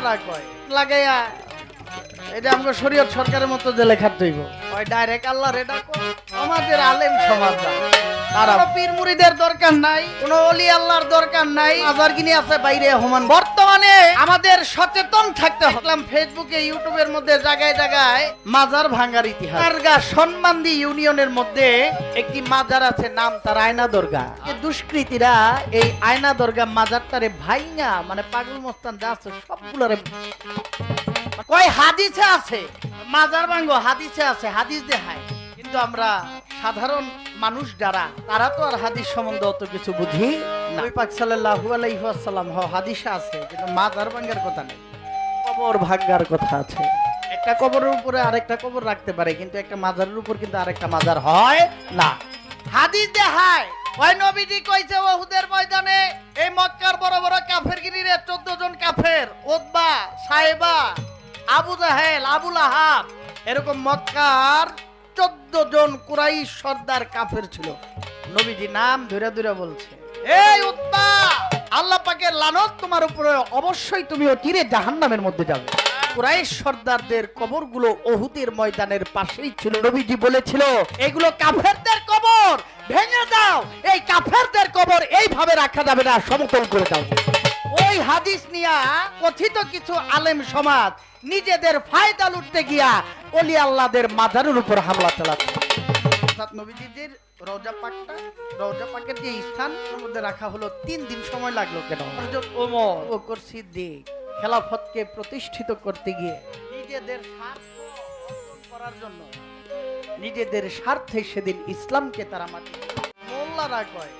মোল্লারা কয়। লাগাইয়া এটা আমাকে শরীয়ত সরকারের মতো জেলে খাটতেইব আলেম সমাজ দরকার নাই অলি আল্লাহর দরকার নাই। কিনে আছে বাইরে বর্তমানে আমাদের সচেতন থাকতে হলাম ফেসবুকে ইউটিউবের মধ্যে মাজার ইউনিয়নের মধ্যে একটি মাজার আছে, নাম তার আয়না দর্গা। দুষ্কৃতীরা এই আয়না দর্গা মাজারটারে ভাইঙ্গা মানে পাগল মস্তান যা আছে সবগুলোরে কয় হাদিসে আছে? মাজার ভাঙ্গ হাদিসে আছে হাদিস দেখায়। কিন্তু আমরা সাধারণ মানুষ যারা তারা তো আর হাদিস সম্বন্ধে অত কিছু বুঝি না। নবী পাক সাল্লাল্লাহু আলাইহি ওয়াসাল্লাম হ হাদিসে আছে কিন্তু মাজার ভাঙ্গার কথা নেই। কবর ভাঙ্গার কথা আছে। একটা কবরের উপরে আরেকটা কবর রাখতে পারে কিন্তু একটা মাজারের উপর কিন্তু আরেকটা মাজার হয় না। হাদিস দেখায় ওই নবীজি কইছে ওহুদের ময়দানে এই মক্কার বড় বড় কাফের গিরিরে চোদ্দ জন কাফের ওদবা সাহেবা আবু জাহেল আবুল আহাব এরকম মক্কার চোদ্দ জন কুরাই সর্দার কাফের ছিল। নবীজি নাম ধরে ধরে বলছে, এই উত্তা, আল্লাহ পাকের লানত তোমার উপরে অবশ্যই তুমি তীরে জাহান্নামের মধ্যে যাবে। কুরাইশ সর্দারদের কবরগুলো অহুতের ময়দানের পাশেই ছিল। নবীজি বলেছিল, এগুলো কাফেরদের কবর, ভেঙে দাও। এই কাফেরদের কবর এইভাবে রাখা যাবে না, সমতল করে দাও। ওই হাদিস নিয়া কথিত কিছু আলেম সমাজ নিজেদের ফায়দা লুটতে গিয়া অলি আল্লাহদের মাজারের উপর হামলা চালাচ্ছে। নবীজির রওজা পাকটা রওজা পাকের যে স্থান মধ্যে রাখা হলো তিন দিন সময় লাগল কেন? ওমর। সিদ্দিক খেলাফতকে প্রতিষ্ঠিত করতে গিয়ে নিজেদের স্বার্থ করার জন্য নিজেদের স্বার্থে সেদিন ইসলামকে তারা মাটি মোল্লারা কয়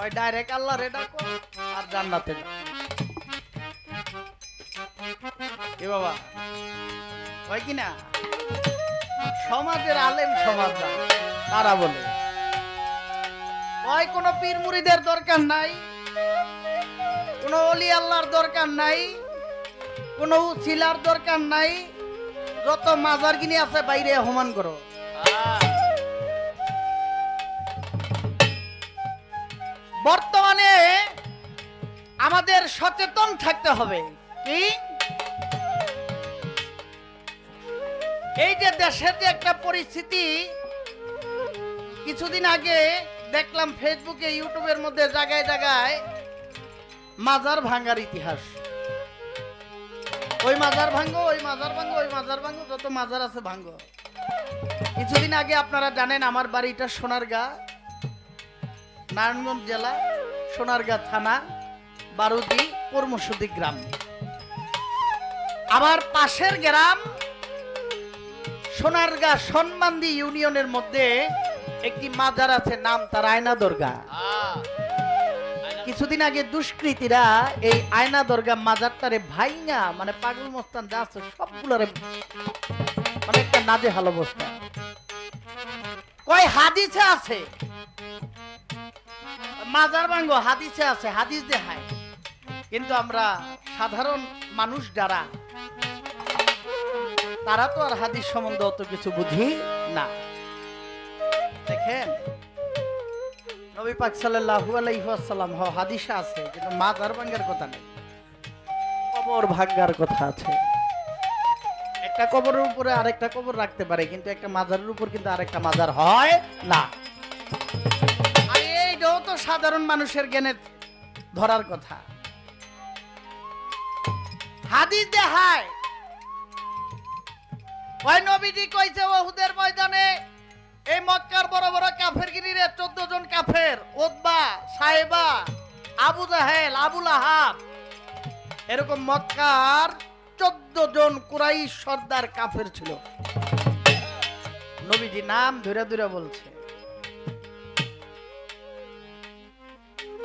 ওই ডাইরেক্ট আল্লাহর এটা কয় আর জান্নাতে এ বাবা, হয় কি না? সমাজের আলেম সমাজ তারা বলে ওই কোনো পীর মুড়িদের দরকার নাই, কোনো অলি আল্লাহর দরকার নাই, কোনো উছিলার দরকার নাই, যত মাজার কিনে আছে বাইরে হমান করো। বর্তমানে আমাদের সচেতন থাকতে হবে। কি? এই যে দেশের যে একটা পরিস্থিতি, কিছুদিন আগে দেখলাম ফেসবুকে, ইউটিউবের মধ্যে জায়গায় জায়গায় মাজার ভাঙ্গার ইতিহাস। ওই মাজার ভাঙ্গো ওই মাজার ভাঙ্গো ওই মাজার ভাঙ্গো যত মাজার আছে ভাঙ্গো কিছুদিন আগে আপনারা জানেন, আমার বাড়িটা সোনার সোনারগা। নারায়ণগঞ্জ জেলা, সোনারগাঁ থানা বারুদি কর্মসূদি গ্রাম। আমার পাশের গ্রাম সোনারগাঁ সন্মান্দি ইউনিয়নের মধ্যে একটি মাজার আছে, নাম তার আয়না দর্গা। কিছুদিন আগে দুষ্কৃতীরা এই আয়না দর্গা মাজারটারে ভাইঙ্গা মানে পাগল মস্তান যা আছে সবগুলোরে মানে একটা নাজে হাল কয় হাদিসে আছে মাজার ভাঙ্গ হাদিসে আছে, হাদিস দেখায়। কিন্তু আমরা সাধারণ মানুষ যারা, তারা তো আর হাদিস সম্বন্ধে অত কিছু বুঝি না। দেখেন, নবী পাক সাল্লাল্লাহু আলাইহি ওয়াসাল্লাম, হ, হাদিসে আছে, কিন্তু মাজার ভাঙ্গার কথা নেই। কবর ভাঙ্গার কথা আছে। একটা কবরের উপরে আরেকটা কবর রাখতে পারে, কিন্তু একটা মাজারের উপর কিন্তু আরেকটা মাজার হয় না। সাধারণ মানুষের জ্ঞানে ধরার কথা। হাদিস দেখায়, ওই নবীজি কইছে ওহুদের ময়দানে, এই মক্কার বড় বড় কাফের গিরিরে চোদ্দ জন কাফের ওদবা সাহেবা, আবু জাহেল আবুল আহাব এরকম মক্কার চোদ্দ জন কুরাই সর্দার কাফের ছিল। নবীজি নাম ধরে ধরে বলছে।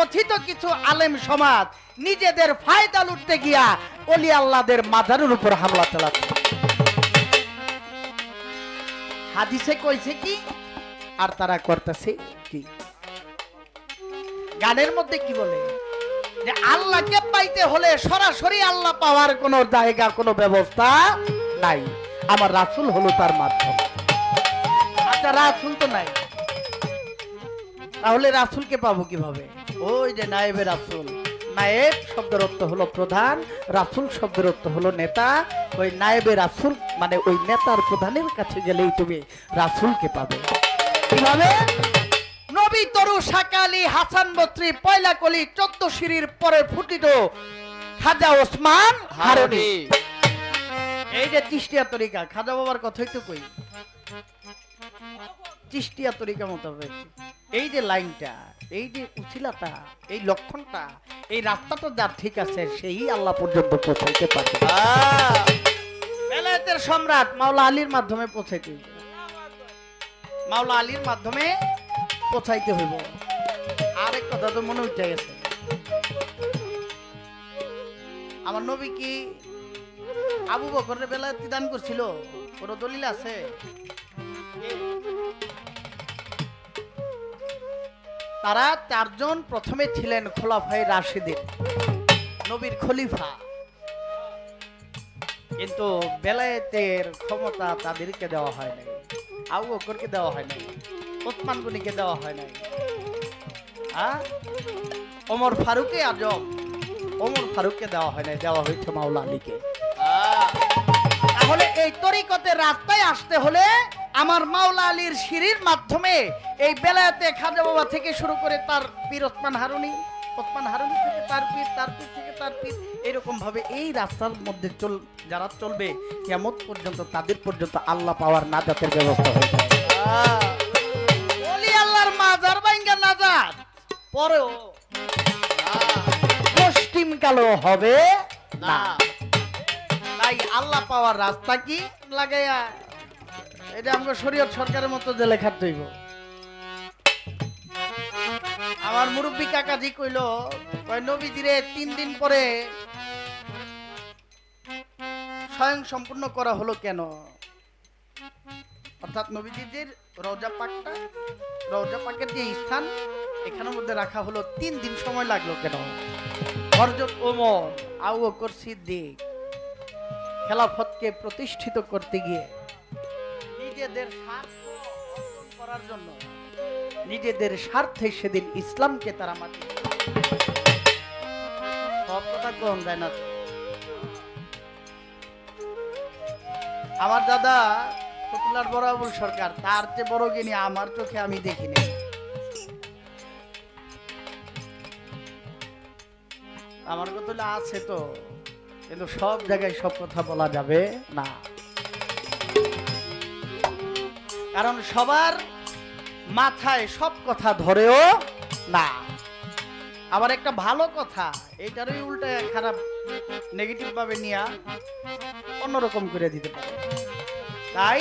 কথিত কিছু আলেম সমাজ নিজেদের ফায়দা লুটতে গিয়া অলি আল্লাহদের মাজারের উপর হামলা চালাচ্ছে। হাদিসে কইছে কি, আর তারা করতেছে কি? গানের মধ্যে কি বলে? যে আল্লাহকে পাইতে হলে সরাসরি আল্লাহ পাওয়ার কোনো জায়গা, কোনো ব্যবস্থা নাই। আমার রাসুল হলো তার মাধ্যম। আচ্ছা রাসুল তো নাই। তাহলে রাসুলকে পাবো কীভাবে? ওই যে নায়েবে রাসুল। নায়েব শব্দের অর্থ হলো প্রধান রাসুল শব্দের অর্থ হলো নেতা। ওই নায়েবে রাসুল মানে ওই নেতার প্রধানের কাছে গেলেই তুমি রাসুলকে পাবে। কীভাবে? নবী তরু সাকালি হাসান বত্রি পয়লা কলি চোদ্দ সিঁড়ির পরে ফুটিত খাজা ওসমান হারনি এই যে চিষ্টিয়া তরিকা খাজা বাবার কথাই তো কই। চিষ্টিয়া তরিকা মোতাবেক এই যে লাইনটা এই যে উচিলাটা এই লক্ষণটা এই রাস্তাটা যার ঠিক আছে সেই আল্লাহ পর্যন্ত পৌঁছাইতে পারে বেলায়েতের সম্রাট মাওলা আলীর মাধ্যমে পৌঁছাইতে হইব। মাওলা আলীর মাধ্যমে পৌঁছাইতে হইব। আরেক কথা তো মনে উঠে গেছে। আমার নবী কি আবু বকরের বেলায়েতি দান করছিল? কোনো দলিল আছে? তারা চারজন প্রথমে ছিলেন খোলাফাই রাশিদিন নবীর খলিফা। কিন্তু বেলায়েতের ক্ষমতা তাদেরকে দেওয়া হয় নাই। আবু বকরকে দেওয়া হয় নাই। ওসমান গনিকে দেওয়া হয় নাই। হ্যাঁ ওমর ফারুকে আজম ওমর ফারুককে দেওয়া হয় নাই দেওয়া হয়েছে মাওলা আলীকে। তাহলে এই তরিকতের রাস্তায় আসতে হলে আমার মাওলা আলীর সিঁড়ির মাধ্যমে এই বেলায়াতে খাজা বাবা থেকে শুরু করে তার পীর ওসমান হারুনি ওসমান হারুনি থেকে তার পীর তার পীর থেকে তার পীর এরকম ভাবে এই রাস্তার মধ্যে চল যারা চলবে কেমন পর্যন্ত তাদের পর্যন্ত আল্লাহ পাওয়ার নাজাতের ব্যবস্থা হয়ে যাবে। আল্লাহর মাজার বাইঙ্গা নাজাত। পরেও পশ্চিম কালো হবে না। তাই আল্লাহ পাওয়ার রাস্তা কি? লাগাইয়া এটা আমরা শরীয়ত সরকারের মতো জেলে খাট হইব। আমার মুরব্বী কাকাজি কইল নবীজিরে তিন দিন পরে স্বয়ং সম্পূর্ণ করা হলো কেন? অর্থাৎ নবীজিদের রওজা পাকটা, রওজা পাকের যে স্থান, এখানের মধ্যে রাখা হলো তিন দিন সময় লাগল কেন? হরজত ওমর আউ সিদ্দিক, খেলাফতকে প্রতিষ্ঠিত করতে গিয়ে নিজেদের স্বার্থ অর্জন করার জন্য, নিজেদের স্বার্থে সেদিন ইসলামকে তারা মাটি সব কথা কম যায় না আমার দাদা ফতুল্লার বড় আবুল সরকার, তার চেয়ে বড় গিনি আমার চোখে আমি দেখিনি। আমার কথা আছে তো, কিন্তু সব জায়গায় সব কথা বলা যাবে না। কারণ সবার মাথায় সব কথা ধরেও না। আবার একটা ভালো কথা, এইটারই উল্টা খারাপ নেগেটিভ ভাবে নিয়ে অন্যরকম করে দিতে পারে। তাই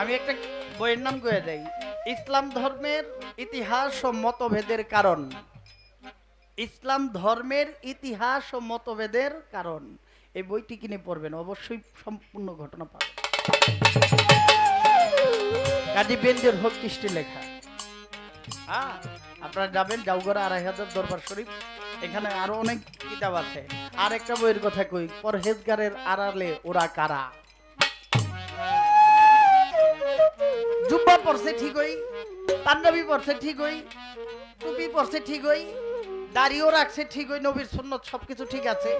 আমি একটা বইয়ের নাম করে দেই, ইসলাম ধর্মের ইতিহাস ও মতভেদের কারণ। ইসলাম ধর্মের ইতিহাস ও মতভেদের কারণ। এই বইটি কিনে পড়বেন, অবশ্যই সম্পূর্ণ ঘটনা পাবেন। কাজী বেন্দের হোক কৃষ্টি লেখা। হ্যাঁ আপনারা যাবেন জাউগড়া আড়াই হাজার দরবার শরীফ। এখানে আরও অনেক কিতাব আছে। আর একটা বইয়ের কথা কই, পরহেজগারের আড়ালে ওরা কারা? জুব্বা পড়ছে ঠিকই, পাঞ্জাবি পড়ছে ঠিকই, টুপি পড়ছে ঠিকই। দাড়িও রাখছে, ঠিক ওই নবীর সুন্নত সবকিছু ঠিক আছে,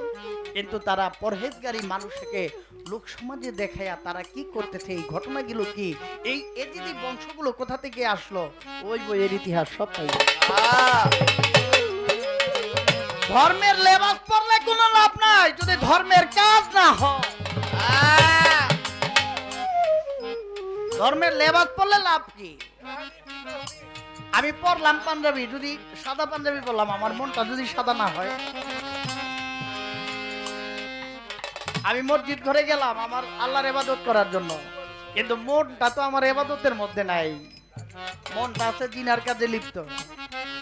কিন্তু তারা পরহেজগারী মানুষকে লোক সমাজে দেখায়া তারা কি করতেছে, এই ঘটনাগুলো কি? এই এদিদি বংশগুলো কোথা থেকে আসলো? ওই বইয়ের ইতিহাস সব তাই ধর্মের লেবাস পড়লে কোনো লাভ নাই, যদি ধর্মের কাজ না হয়। ধর্মের লেবাস পড়লে লাভ কি? আমি পরলাম পাঞ্জাবি যদি সাদা পাঞ্জাবি পরলাম আমার মনটা যদি সাদা না হয়। আমি মসজিদ ঘরে গেলাম আমার আল্লাহর এবাদত করার জন্য। কিন্তু মনটা তো আমার এবাদতের মধ্যে নাই। মনটা আছে দিনার কাজে লিপ্ত।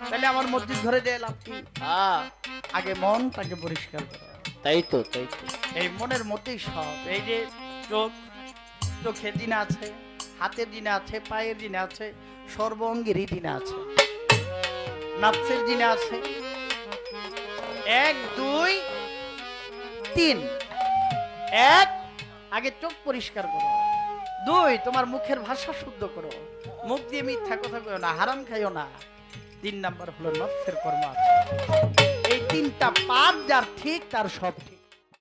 তাহলে আমার মসজিদ ঘরে দিয়ে লাভ কি? আগে মনটাকে পরিষ্কার করো। তাই তো তাই তো। এই মনের মধ্যেই সব। এই যে চোখ চোখে দিন আছে। হাতের দিনে আছে, পায়ের দিনে আছে, সর্বঙ্গেরই দিনে আছে। নাচের দিনে আছে। এক, দুই, তিন। এক, আগে চোখ পরিষ্কার করো। দুই, তোমার মুখের ভাষা শুদ্ধ করো। মুখ দিয়ে মিথ্যা কথা কইও না, হারাম খাইও না। তিন নাম্বার হলো নফসের কর্ম আছে। এই তিনটা পাপ যার ঠিক, তার সব ঠিক।